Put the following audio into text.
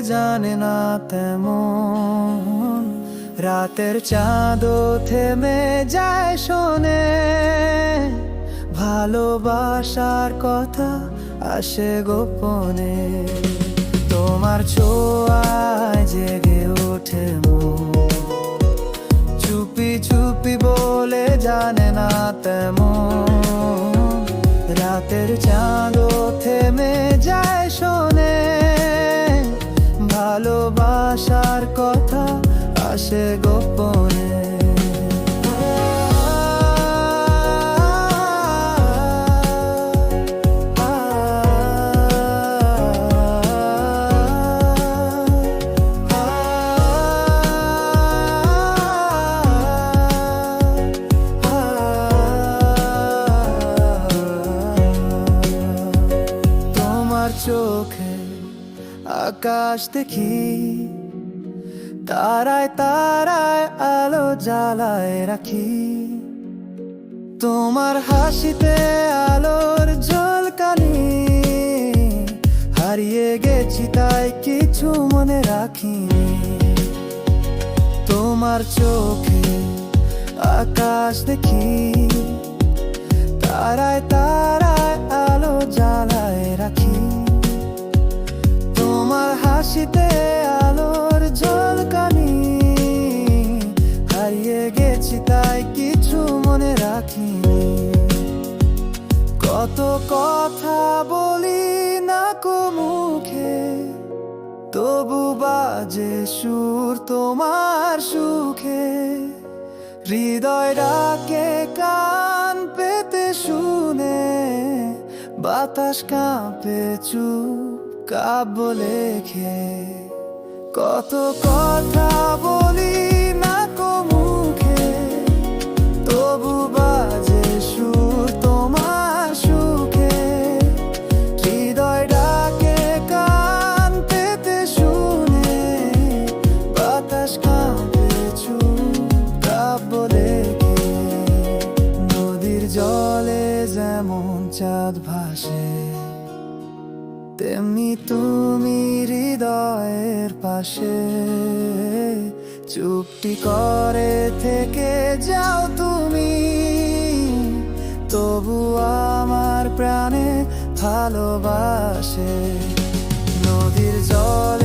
জানে না তেমন। রাতের চাঁদও থেমে যায় শোনে। ভালোবাসার কথা আসে গোপনে। তোমার ছোঁয়ায় জেগে ওঠে চুপি চুপি বলে জানে না তেমন। চাঁদও থেমে যায় শোনে। ভালোবাসার কথা আসে গোপনে চোখে আকাশ দেখি। তারায় তারায় আলো জ্বালায় রাখি। তোমার হাসিতে আলোর ঝলকানি হারিয়ে গেছি তাই কিছু মনে রাখিনি। তোমার চোখে আকাশ দেখি। তারায় তারায় কত কথা বলি না কো মুখে, তবু বাজে সুর তোমার সুখে। হৃদয় ডাকে, কান পেতে শুনে, বাতাস কাঁপে, চুপ কাব্য লেখে। কত কথা বলি জলে যেমন চাঁদ ভাসে, তেমনি তুমি হৃদয়ের পাশে। চুপটি করে থেকে যাও তুমি, তবু আমার প্রাণে ভালোবাসে। নদীর জলে